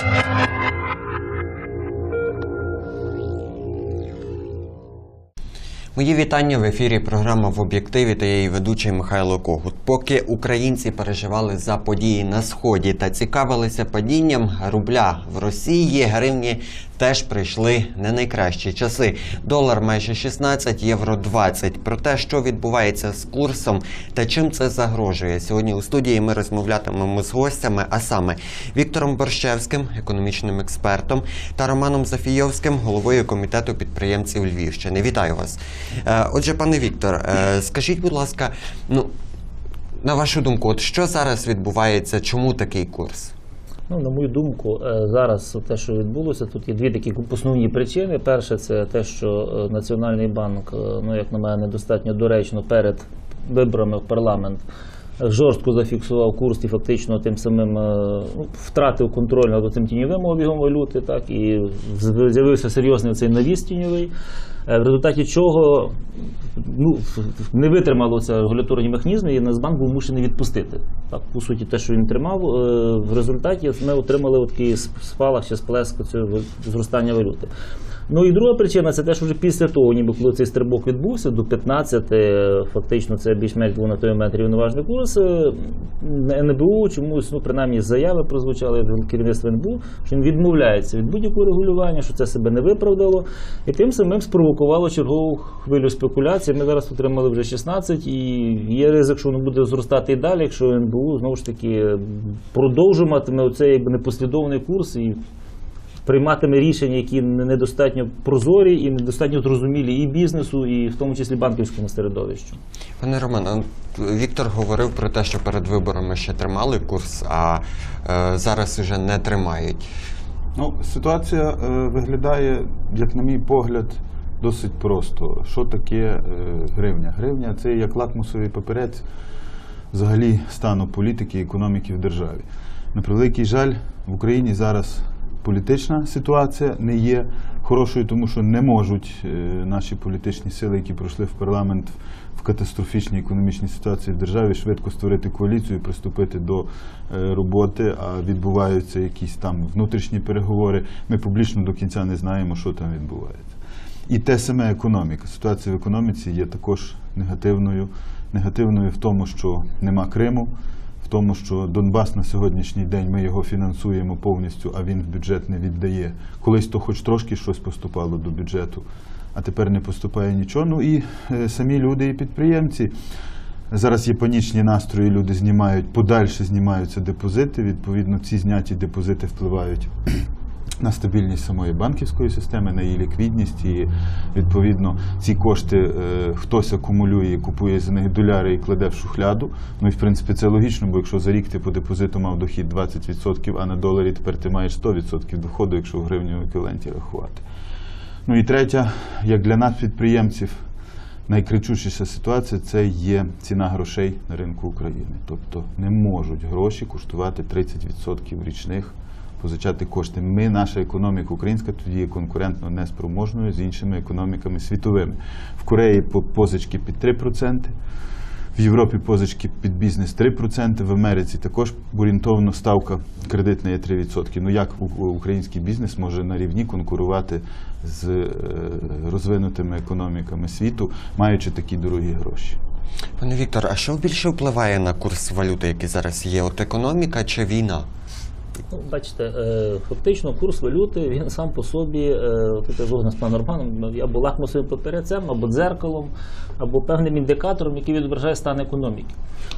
Thank you. Мої вітання в ефірі. Програма в об'єктиві та її ведучий Михайло Когут. Поки українці переживали за події на сході та цікавилися падінням рубля в Росії, гривні теж прийшли не найкращі часи. Долар майже 16, євро 20. Про те, що відбувається з курсом та чим це загрожує. Сьогодні у студії ми розмовлятимемо з гостями, а саме Віктором Борщевським, економічним експертом, та Романом Зафійовським, головою комітету підприємців Львівщини. Вітаю вас. Е, Отже, пане Віктор, е, скажіть, будь ласка, ну на вашу думку, от що зараз відбувається? Чому такий курс? Ну, на мою думку, е, зараз те, що відбулося, тут є дві такі основні причини. Перше, це те, що Національний банк, ну як на мене, достатньо доречно перед виборами в парламент жорстко зафіксував курс і фактично тим самим ну, втратив контроль над цим тіньовим обігом валюти, так і з'явився серйозний цей навіс тіньовий. Е, В результаті чого ну, не витримало це регуляторні механізми, і Нацбанк був мушений відпустити. Так, по суті, те, що він тримав, е, в результаті ми отримали от такий спалах ще сплеск зростання валюти. Ну і друга причина це те, що вже після того, ніби коли цей стрибок відбувся, до 15, е, фактично це більш-менш був на той момент рівноважний курс. е, НБУ чомусь, ну принаймні заяви прозвучали від керівництва НБУ, що він відмовляється від будь-якого регулювання, що це себе не виправдало, і тим самим спровокувало чергову хвилю спекуляцій. Ми зараз отримали вже 16, і є ризик, що воно буде зростати і далі, якщо НБУ знову ж таки продовжуватиме оцей якби непослідовний курс і прийматиме рішення, які недостатньо прозорі і недостатньо зрозумілі і бізнесу, і в тому числі банківському середовищу. Пане Роман, а Віктор говорив про те, що перед виборами ще тримали курс, а е, зараз вже не тримають. Ну, ситуація е, виглядає, як на мій погляд, досить просто. Що таке е, гривня? Гривня це як лакмусовий папірець взагалі стану політики і економіки в державі. На превеликий жаль, в Україні зараз політична ситуація не є хорошою, тому що не можуть е, наші політичні сили, які пройшли в парламент в катастрофічній економічній ситуації в державі, швидко створити коаліцію і приступити до е, роботи, а відбуваються якісь там внутрішні переговори. Ми публічно до кінця не знаємо, що там відбувається. І те саме економіка. Ситуація в економіці є також негативною. Негативною в тому, що нема Криму, тому, що Донбас на сьогоднішній день ми його фінансуємо повністю, а він в бюджет не віддає. Колись то хоч трошки щось поступало до бюджету, а тепер не поступає нічого. Ну і е, самі люди і підприємці. Зараз є панічні настрої, люди знімають, подальше знімаються депозити. Відповідно, ці зняті депозити впливають на стабільність самої банківської системи, на її ліквідність, і відповідно ці кошти е, хтось акумулює, купує за них доляри і кладе в шухляду. Ну і в принципі це логічно, бо якщо за рік ти по депозиту мав дохід 20%, а на доларі тепер ти маєш 100% доходу, якщо в гривневому еквіваленті рахувати. Ну і третя, як для нас, підприємців, найкричущіша ситуація це є ціна грошей на ринку України. Тобто не можуть гроші коштувати 30% річних, позичати кошти. Ми, наша економіка українська, тоді є конкурентно неспроможною з іншими економіками світовими. В Кореї позички під 3%. В Європі позички під бізнес 3%, в Америці також орієнтовно ставка кредитна є 3%. Ну як український бізнес може на рівні конкурувати з е, розвинутими економіками світу, маючи такі дорогі гроші? Пане Віктор, а що більше впливає на курс валюти, який зараз є? От економіка чи війна? Ну, бачите, е, фактично курс валюти він сам по собі, е, тут я згоден з паном Романом, або лакмусовим папірцем, або дзеркалом, або певним індикатором, який відображає стан економіки.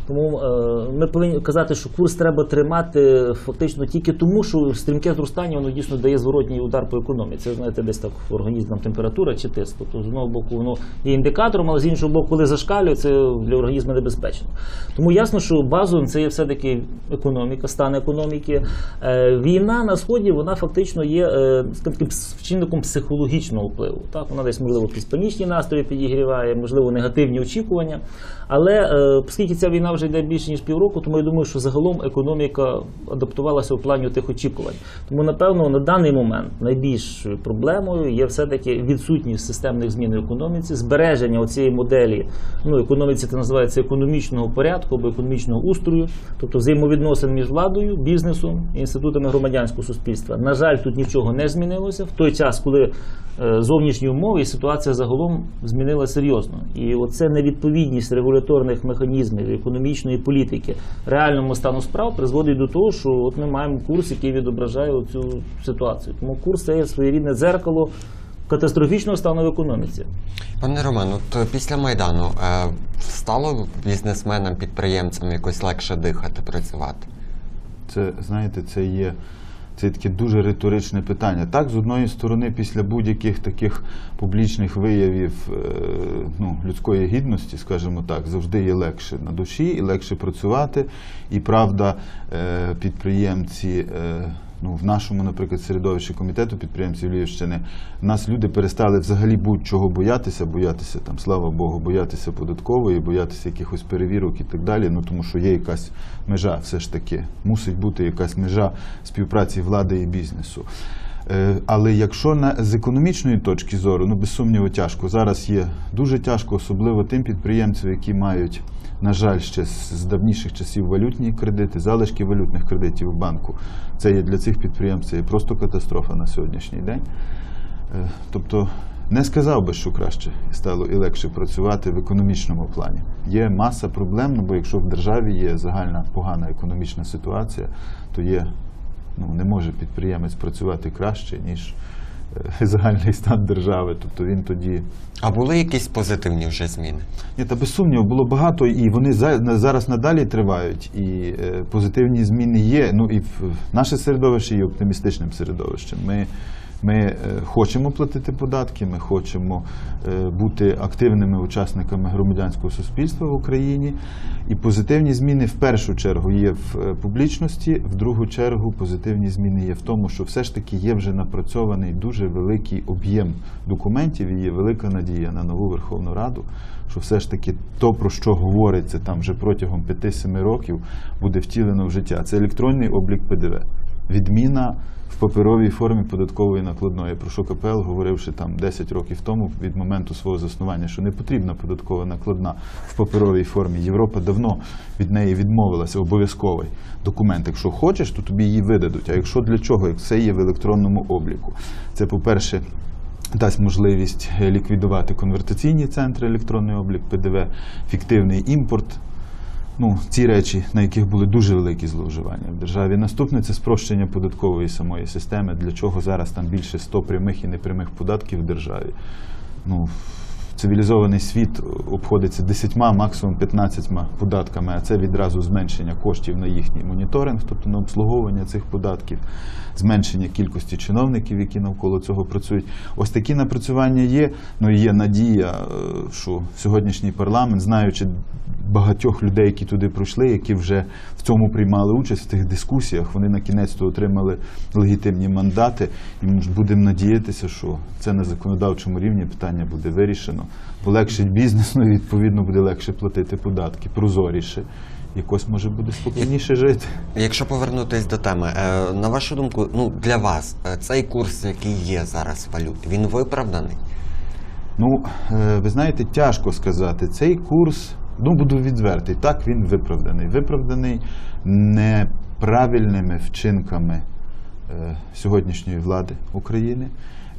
Тому е, ми повинні казати, що курс треба тримати фактично тільки тому, що стрімке зростання воно дійсно дає зворотній удар по економіці. Це знаєте, десь так в організмі температура чи тиск. Тобто з одного боку воно є індикатором, але з іншого боку, коли зашкалює, це для організму небезпечно. Тому ясно, що базовим це є все-таки економіка, стан економіки. Е, Війна на сході вона фактично є е, таким чинником психологічного впливу. Так, вона десь можливо якісь панічні настрої підігріває, можливо, негативні очікування. Але е, оскільки ця війна вже йде більше ніж півроку, тому я думаю, що загалом економіка адаптувалася в плані тих очікувань. Тому, напевно, на даний момент найбільшою проблемою є все-таки відсутність системних змін в економіці, збереження цієї моделі. Ну, економіці це називається економічного порядку або економічного устрою, тобто взаємовідносин між владою, бізнесом і інститутами громадянського суспільства. На жаль, тут нічого не змінилося в той час, коли е, зовнішні умови і ситуація загалом змінила серйозно. І оце невідповідність регуляторних механізмів економічної політики реальному стану справ призводить до того, що от ми маємо курс, який відображає цю ситуацію. Тому курс це є своєрідне дзеркало катастрофічного стану в економіці. Пане Роман, от е, після Майдану е, стало бізнесменам, підприємцям якось легше дихати, працювати? Це, знаєте, це є це таке дуже риторичне питання. Так, з одної сторони, після будь-яких таких публічних виявів е, ну, людської гідності, скажімо так, завжди є легше на душі і легше працювати. І правда, е, підприємці. Ну, в нашому, наприклад, середовищі комітету підприємців Львівщини, нас люди перестали взагалі будь-чого боятися, боятися там, слава Богу, боятися податкової, боятися якихось перевірок і так далі. Ну тому що є якась межа, все ж таки, мусить бути якась межа співпраці влади і бізнесу. Е, Але якщо на, з економічної точки зору, ну без сумніву, тяжко. Зараз є дуже тяжко, особливо тим підприємцям, які мають, на жаль, ще з давніших часів валютні кредити, залишки валютних кредитів в банку. Це є для цих підприємців просто катастрофа на сьогоднішній день. Е, Тобто не сказав би, що краще стало і легше працювати в економічному плані. Є маса проблем, ну, бо якщо в державі є загальна погана економічна ситуація, то є, ну, не може підприємець працювати краще, ніж е, загальний стан держави. Тобто він тоді А були якісь позитивні вже зміни? ні, та без сумніву було багато, і вони за- зараз надалі тривають, і е, позитивні зміни є. Ну і в- наше середовище є оптимістичним середовищем. Ми, ми е, хочемо платити податки, ми хочемо е, бути активними учасниками громадянського суспільства в Україні. І позитивні зміни в першу чергу є в е, публічності, в другу чергу позитивні зміни є в тому, що все ж таки є вже напрацьований дуже великий об'єм документів і є велика надія на нову Верховну Раду, що все ж таки то, про що говориться там вже протягом 5-7 років, буде втілено в життя. Це електронний облік ПДВ. Відміна в паперовій формі податкової накладної, про що КПЛ говорив ще там 10 років тому, від моменту свого заснування, що не потрібна податкова накладна в паперовій формі. Європа давно від неї відмовилася, обов'язковий документ. Якщо хочеш, то тобі її видадуть. А якщо для чого? Як все є в електронному обліку. Це, по-перше, дасть можливість ліквідувати конвертаційні центри, електронний облік ПДВ, фіктивний імпорт. Ну, ці речі, на яких були дуже великі зловживання в державі. Наступне це спрощення податкової самої системи, для чого зараз там більше 100 прямих і непрямих податків в державі. Ну, цивілізований світ обходиться 10, максимум 15 податками, а це відразу зменшення коштів на їхній моніторинг, тобто на обслуговування цих податків, зменшення кількості чиновників, які навколо цього працюють. Ось такі напрацювання є. Ну є надія, е, що сьогоднішній парламент, знаючи багатьох людей, які туди пройшли, які вже в цьому приймали участь в тих дискусіях, вони на кінець то отримали легітимні мандати. І ми будемо надіятися, що це на законодавчому рівні питання буде вирішено. Полегшить бізнес, ну і відповідно буде легше платити податки, прозоріше. Якось може буде спокійніше жити. Якщо повернутись до теми, е, на вашу думку, ну для вас е, цей курс, який є зараз валют, він виправданий? Ну, е, ви знаєте, тяжко сказати. Цей курс, ну буду відвертий, так він виправданий. Виправданий неправильними вчинками е, сьогоднішньої влади України.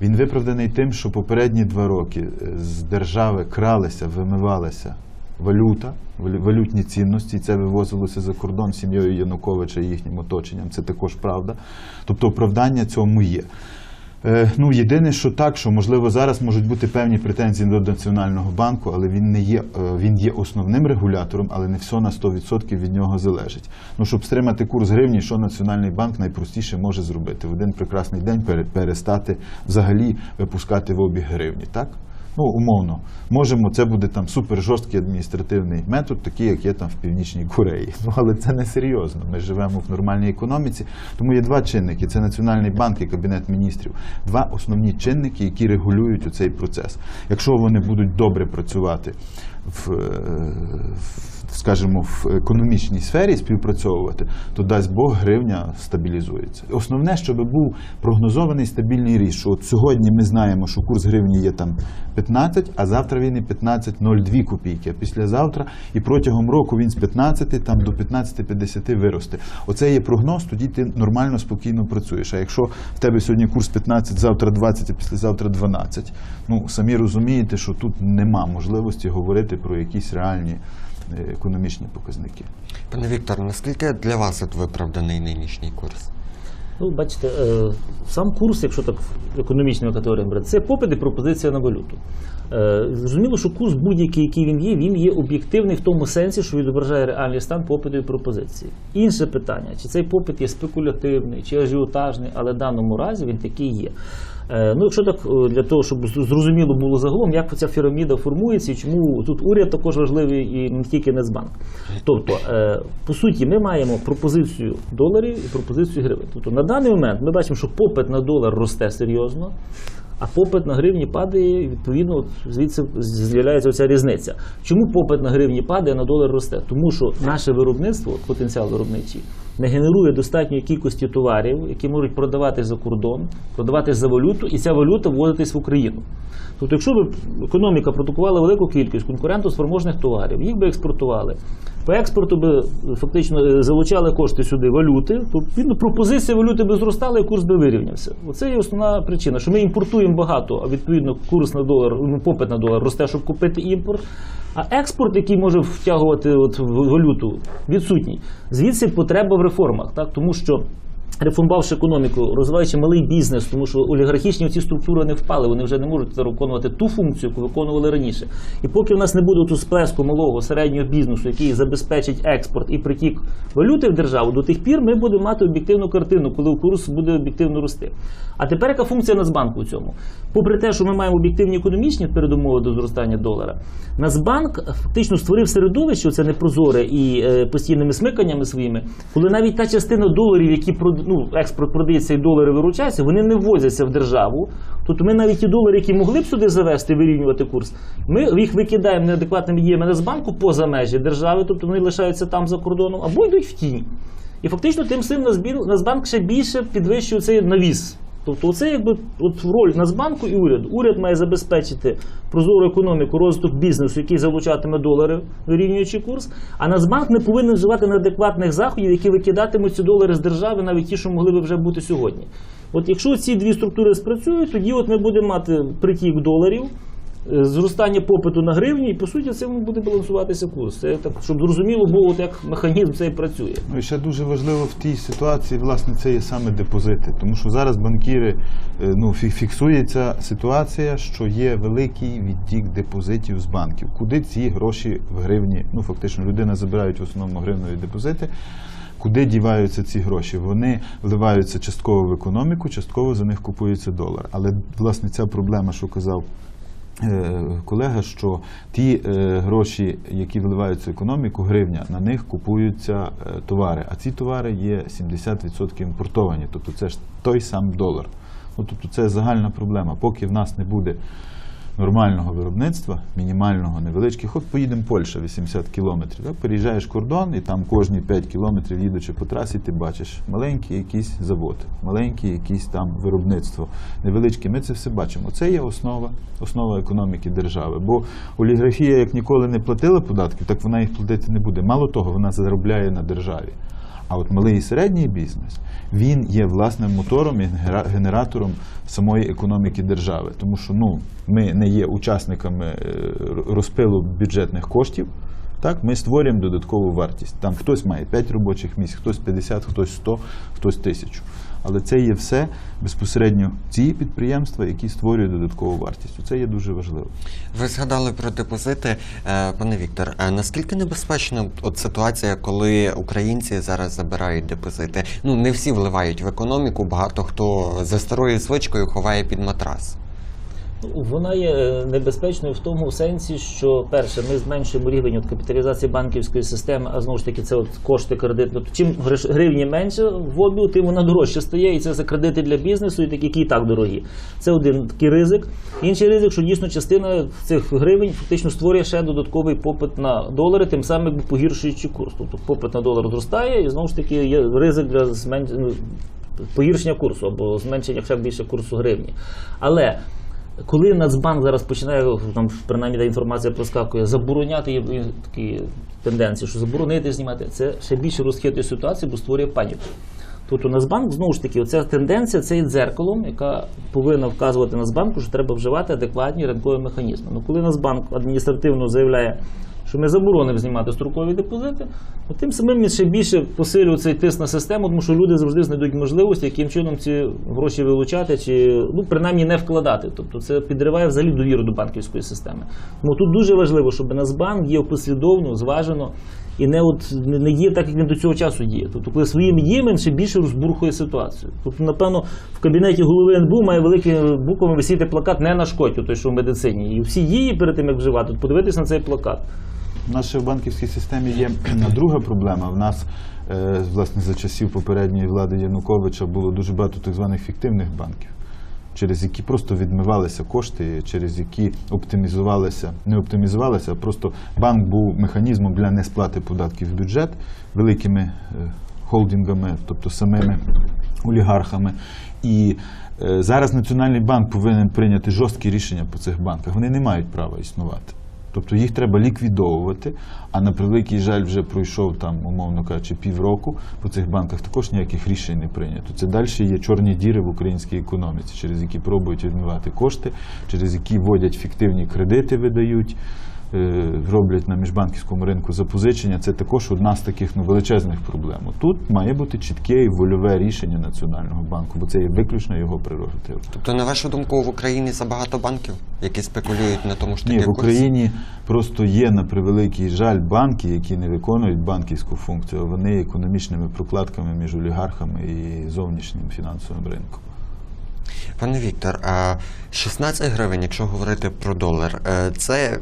Він виправданий тим, що попередні два роки е, з держави кралися, вимивалася валюта, валютні цінності, це вивозилося за кордон сім'єю Януковича і їхнім оточенням. Це також правда. Тобто оправдання цьому є. Е, Ну, єдине, що так, що можливо зараз можуть бути певні претензії до Національного банку, але він не є, е, він є основним регулятором, але не все на 100% від нього залежить. Ну, щоб стримати курс гривні, що Національний банк найпростіше може зробити? В один прекрасний день пере- перестати взагалі випускати в обіг гривні, так? Ну, умовно, можемо, це буде там супер жорсткий адміністративний метод, такий, як є там в Північній Кореї. Ну але це не серйозно. Ми живемо в нормальній економіці. Тому є два чинники: це Національний банк і Кабінет міністрів. Два основні чинники, які регулюють цей процес. Якщо вони будуть добре працювати в, е, в скажімо, в економічній сфері співпрацьовувати, то дасть Бог гривня стабілізується. Основне, щоб був прогнозований стабільний ріст. Що от сьогодні ми знаємо, що курс гривні є там 15, а завтра він і 15,02 копійки. А післязавтра і протягом року він з 15 там до 15,50 виросте. Оце є прогноз, тоді ти нормально, спокійно працюєш. А якщо в тебе сьогодні курс 15, завтра 20, а післязавтра 12, ну самі розумієте, що тут нема можливості говорити про якісь реальні економічні показники. Пане Віктор, наскільки для вас от виправданий нинішній курс? Ну, бачите, е, сам курс, якщо так економічними категоріями брати, це попит і пропозиція на валюту. Е, Зрозуміло, що курс будь-який, який він є, він є об'єктивний в тому сенсі, що відображає реальний стан попиту і пропозиції. Інше питання, чи цей попит є спекулятивний, чи ажіотажний, але в даному разі він такий є. Е, Ну, якщо так е, для того, щоб зрозуміло було загалом, як ця піраміда формується і чому тут уряд також важливий і не тільки Нацбанк. Тобто, е, по суті, ми маємо пропозицію доларів і пропозицію гривень. Тобто на даний момент ми бачимо, що попит на долар росте серйозно, а попит на гривні падає, відповідно звідси з'являється оця різниця. Чому попит на гривні падає, а на долар росте? Тому що наше виробництво, потенціал виробничий, не генерує достатньої кількості товарів, які можуть продавати за кордон, продавати за валюту, і ця валюта вводитись в Україну. Тобто, якщо б економіка продукувала велику кількість конкурентоспроможних товарів, їх би експортували. По експорту би е, фактично е, залучали кошти сюди валюти, то відповідно пропозиція валюти би зростала і курс би вирівнявся. Оце є основна причина, що ми імпортуємо багато, а відповідно курс на долар, ну попит на долар росте, щоб купити імпорт. А експорт, який може втягувати от валюту, відсутній. Звідси потреба в реформах, так тому що. Реформувавши економіку, розвиваючи малий бізнес, тому що олігархічні ці структури не впали, вони вже не можуть виконувати ту функцію, яку виконували раніше. І поки в нас не буде ту сплеску малого середнього бізнесу, який забезпечить експорт і притік валюти в державу, до тих пір ми будемо мати об'єктивну картину, коли курс буде об'єктивно рости. А тепер яка функція Нацбанку у цьому? Попри те, що ми маємо об'єктивні економічні передумови до зростання долара, Нацбанк фактично створив середовище, це непрозоре і е, постійними смиканнями своїми, коли навіть та частина доларів, які ну, експорт продається і долари виручаються, вони не ввозяться в державу. Тобто ми навіть ті долари, які могли б сюди завести, вирівнювати курс, ми їх викидаємо неадекватними діями Нацбанку поза межі держави, тобто вони лишаються там за кордоном, або йдуть в тінь. І фактично тим Нацбін- Нацбанк ще більше підвищує цей навіс. Тобто, це якби от роль Нацбанку і уряду. Уряд має забезпечити прозору економіку, розвиток бізнесу, який залучатиме долари, вирівнюючи курс. А Нацбанк не повинен вживати неадекватних заходів, які викидатимуть ці долари з держави, навіть ті, що могли би вже бути сьогодні. От якщо ці дві структури спрацюють, тоді от ми будемо мати притік доларів. Е, Зростання попиту на гривні, і по суті цим буде балансуватися курс. Це так, щоб зрозуміло було, як механізм цей працює. Ну і ще дуже важливо в тій ситуації, власне, це є саме депозити. Тому що зараз банкіри е, ну, фіксується ситуація, що є великий відтік депозитів з банків. Куди ці гроші в гривні? Ну, фактично, людина забирають в основному гривневі депозити. Куди діваються ці гроші? Вони вливаються частково в економіку, частково за них купується долар. Але власне ця проблема, що казав колега, що ті е, гроші, які вливаються в економіку, гривня, на них купуються е, товари. А ці товари є 70% імпортовані. Тобто це ж той сам долар. Ну, тобто це загальна проблема. Поки в нас не буде нормального виробництва, мінімального, невеличких, от поїдемо Польща 80 кілометрів. Так, переїжджаєш кордон, і там кожні 5 кілометрів, їдучи по трасі, ти бачиш маленький якийсь завод, маленьке якісь там виробництво, невеличке. Ми це все бачимо. Це є основа, основа економіки держави. Бо олігархія, як ніколи не платила податків, так вона їх платити не буде. Мало того, вона заробляє на державі. А от малий і середній бізнес він є власним мотором і генератором самої економіки держави. Тому що ну, ми не є учасниками е, розпилу бюджетних коштів. Так, ми створюємо додаткову вартість. Там хтось має 5 робочих місць, хтось 50, хтось 100, хтось 1000. Але це є все безпосередньо ці підприємства, які створюють додаткову вартість. Це є дуже важливо. Ви згадали про депозити, Е, пане Віктор. А наскільки небезпечна от ситуація, коли українці зараз забирають депозити? Ну не всі вливають в економіку, багато хто за старою звичкою ховає під матрас. Вона є е, небезпечною в тому сенсі, що перше, ми зменшуємо рівень от капіталізації банківської системи, а знову ж таки, це от кошти кредиту. Тобто, чим гривні менше в обігу, тим вона дорожче стає, і це за кредити для бізнесу, і такі, які і так дорогі. Це один такий ризик. Інший ризик, що дійсно частина цих гривень фактично створює ще додатковий попит на долари, тим самим погіршуючи курс. Тобто попит на долар зростає, і знову ж таки є ризик для зменшення погіршення курсу або зменшення ще більше курсу гривні. Але коли Нацбанк зараз починає, там принаймні та інформація проскакує, забороняти такі тенденції, що заборонити знімати, це ще більше розхитує ситуацію, бо створює паніку. Тобто Нацбанк знову ж таки, оця тенденція це є дзеркалом, яка повинна вказувати Нацбанку, що треба вживати адекватні ринкові механізми. Ну коли Нацбанк адміністративно заявляє, що ми заборонимо знімати строкові депозити, то тим самим він ще більше посилює цей тиск на систему, тому що люди завжди знайдуть можливості, яким чином ці гроші вилучати, чи ну принаймні не вкладати. Тобто це підриває взагалі довіру до банківської системи. Тому тут дуже важливо, щоб Нацбанк діяв послідовно, зважено. І не от не діє так, як він до цього часу діє. Тобто, коли своїми діями він ще більше розбурхує ситуацію. Тобто, напевно, в кабінеті голови НБУ має великими буквами висіти плакат не на шкодь, той, що в медицині. І всі дії перед тим, як вживати, подивитись на цей плакат. У нас в банківській системі є друга проблема. В нас, е, власне, за часів попередньої влади Януковича було дуже багато так званих фіктивних банків, через які просто відмивалися кошти, через які оптимізувалися, не оптимізувалися, а просто банк був механізмом для несплати податків в бюджет великими е, холдингами, тобто самими олігархами. І е, зараз Національний банк повинен прийняти жорсткі рішення по цих банках. Вони не мають права існувати. Тобто їх треба ліквідовувати, а на превеликий жаль вже пройшов там, умовно кажучи, півроку. По цих банках також ніяких рішень не прийнято. Це далі є чорні діри в українській економіці, через які пробують відмивати кошти, через які вводять фіктивні кредити, видають. Е, Роблять на міжбанківському ринку запозичення, це також одна з таких ну, величезних проблем. Тут має бути чітке і вольове рішення Національного банку, бо це є виключно його прерогатива. Тобто, на вашу думку, в Україні забагато банків, які спекулюють на тому таки Ні, в? Україні просто є на превеликий жаль банки, які не виконують банківську функцію, а вони економічними прокладками між олігархами і зовнішнім фінансовим ринком. Пане Віктор, а 16 гривень, якщо говорити про долар, е, це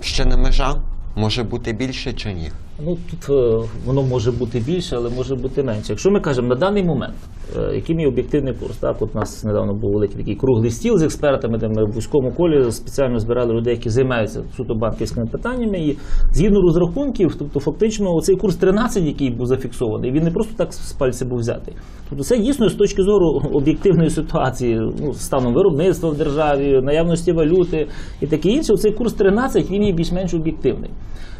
ще не межа? Може бути більше чи ні? Ну тут е, воно може бути більше, але може бути менше. Якщо ми кажемо на даний момент, е, який мій об'єктивний курс, так от у нас недавно був великий такий круглий стіл з експертами, де ми в вузькому колі спеціально збирали людей, які займаються суто банківськими питаннями. І згідно розрахунків, тобто фактично цей курс 13, який був зафіксований, він не просто так з пальця був взятий. Тобто це дійсно з точки зору об'єктивної ситуації, ну станом виробництва в державі, наявності валюти і таке інше. Цей курс 13 він є більш-менш об'єктивний.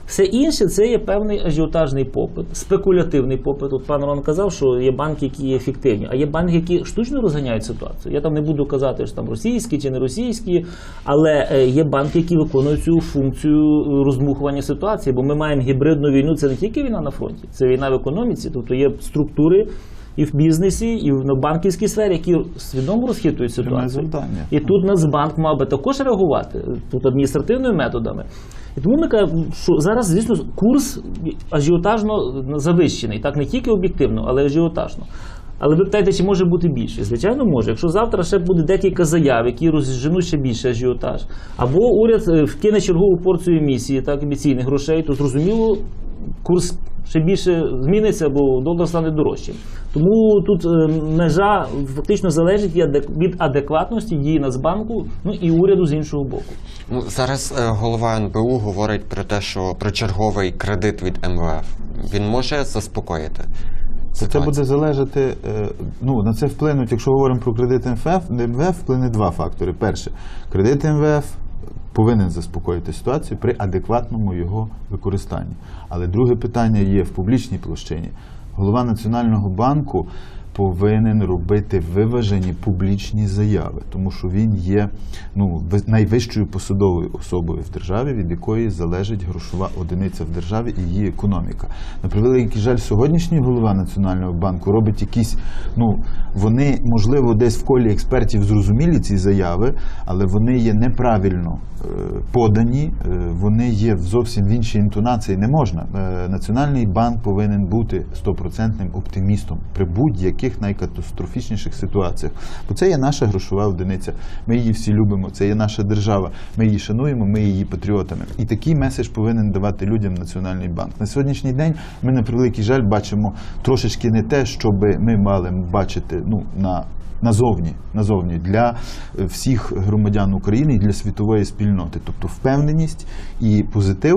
Все інше це є певний ажіотажний попит, спекулятивний попит. От пан Рон казав, що є банки, які є ефективні, а є банки, які штучно розганяють ситуацію. Я там не буду казати, що там російські чи не російські, але е, є банки, які виконують цю функцію роздмухування ситуації. Бо ми маємо гібридну війну. Це не тільки війна на фронті, це війна в економіці, тобто є структури. І в бізнесі, і в банківській сфері, які свідомо розхитують ситуацію. І тут Нацбанк мав би також реагувати тут адміністративними методами. І тому ми кажемо, що зараз, звісно, курс ажіотажно завищений, так не тільки об'єктивно, але ажіотажно. Але ви питаєте, чи може бути більше? Звичайно, може. Якщо завтра ще буде декілька заяв, які розженуть ще більше ажіотаж, або уряд е, вкине чергову порцію емісії, так, емісійних грошей, то зрозуміло, курс ще більше зміниться, бо долар стане дорожчим. Тому тут е, межа фактично залежить від адекватності дії Нацбанку, ну і уряду з іншого боку. Ну, зараз е, голова НБУ говорить про те, що про черговий кредит від МВФ. Він може заспокоїти. Це буде залежати, е, ну на це вплинуть, якщо говоримо про кредит МВФ, МВФ вплине два фактори. Перше, кредит МВФ повинен заспокоїти ситуацію при адекватному його використанні. Але друге питання є в публічній площині. Голова Національного банку повинен робити виважені публічні заяви, тому що він є ну, найвищою посадовою особою в державі, від якої залежить грошова одиниця в державі і її економіка. На превеликий жаль, сьогоднішній голова Національного банку робить якісь, ну вони можливо десь в колі експертів зрозумілі ці заяви, але вони є неправильно подані, е, вони є зовсім в іншій інтонації. Не можна. Е, Національний банк повинен бути стопроцентним оптимістом при будь-яких найкатастрофічніших ситуаціях. Бо це є наша грошова одиниця. Ми її всі любимо. Це є наша держава. Ми її шануємо, ми її патріотами. І такий меседж повинен давати людям Національний банк. На сьогоднішній день ми на превеликий жаль бачимо трошечки не те, що би ми мали бачити ну, на назовні, назовні для е, всіх громадян України і для світової спільноти. Тобто впевненість і позитив,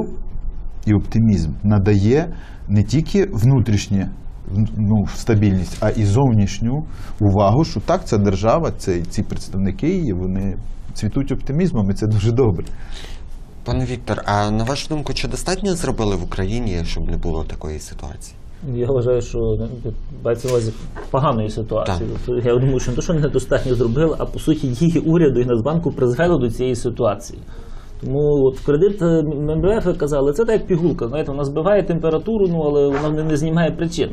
і оптимізм надає не тільки внутрішнє ну, стабільність, а і зовнішню увагу, що так, ця держава, це, ці представники її, вони цвітуть оптимізмом, і це дуже добре. Пане Віктор, а на вашу думку, чи достатньо зробили в Україні, щоб не було такої ситуації? Я вважаю, що ну, мається на увазі поганої ситуації. Тобто, Я думаю, що не то, що недостатньо зробили, а по суті дії уряду і Нацбанку призвели до цієї ситуації. Тому от кредит е, МВФ казали, це так як пігулка, знаєте, вона збиває температуру, ну але вона не, не знімає причин.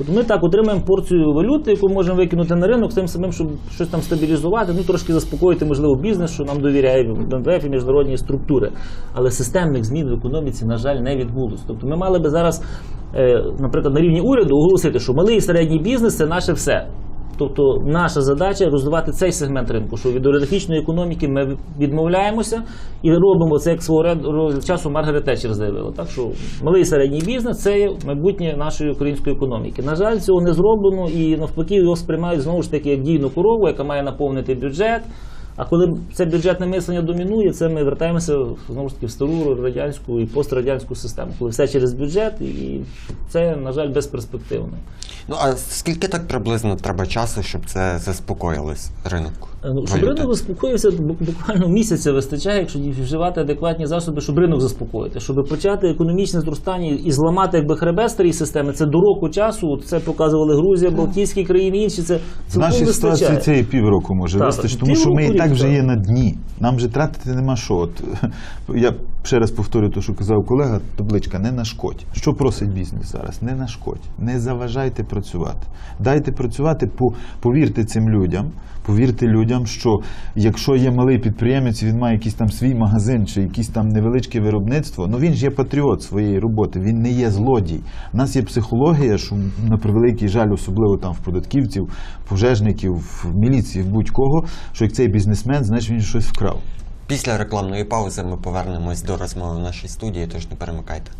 От ми так отримаємо порцію валюти, яку можемо викинути на ринок тим самим, щоб щось там стабілізувати, ну трошки заспокоїти, можливо, бізнес, що нам довіряє МВФ і міжнародні структури. Але системних змін в економіці, на жаль, не відбулось. Тобто ми мали би зараз, е, наприклад, на рівні уряду оголосити, що малий і середній бізнес це наше все. Тобто наша задача розвивати цей сегмент ринку, що від олігархічної економіки ми відмовляємося і робимо це як свого часу Маргарет Тетчер заявила. Так що малий і середній бізнес це майбутнє нашої української економіки. На жаль, цього не зроблено і навпаки його сприймають знову ж таки як дійну корову, яка має наповнити бюджет. А коли це бюджетне мислення домінує, це ми вертаємося знову ж таки в стару радянську і пострадянську систему, коли все через бюджет, і це, на жаль, безперспективно. Ну а скільки так приблизно треба часу, щоб це заспокоїлось ринок? Е, Ну, щоб ринок заспокоївся, бу- буквально місяця вистачає, якщо вживати адекватні засоби, щоб ринок заспокоїти. Щоб почати економічне зростання і зламати якби хребет старій системи, це до року часу. От Це показували Грузія, Балтійські країни, інші. Це В нашій вистачає. ситуації це і півроку може вистачити, тому що ми і так вже є на дні. Нам вже тратити нема що. От, я ще раз повторю те, що казав колега, табличка не нашкодь. Що просить бізнес зараз? Не нашкодь. Не заважайте працювати. Дайте працювати, повірте цим людям. Повірте людям, що якщо є малий підприємець, він має якийсь там свій магазин чи якесь там невеличке виробництво, ну він ж є патріот своєї роботи, він не є злодій. У нас є психологія, що на превеликий жаль, особливо там в податківців, пожежників, в міліції, в будь-кого, що як цей бізнесмен, значить він щось вкрав. Після рекламної паузи ми повернемось до розмови в нашій студії, тож не перемикайте.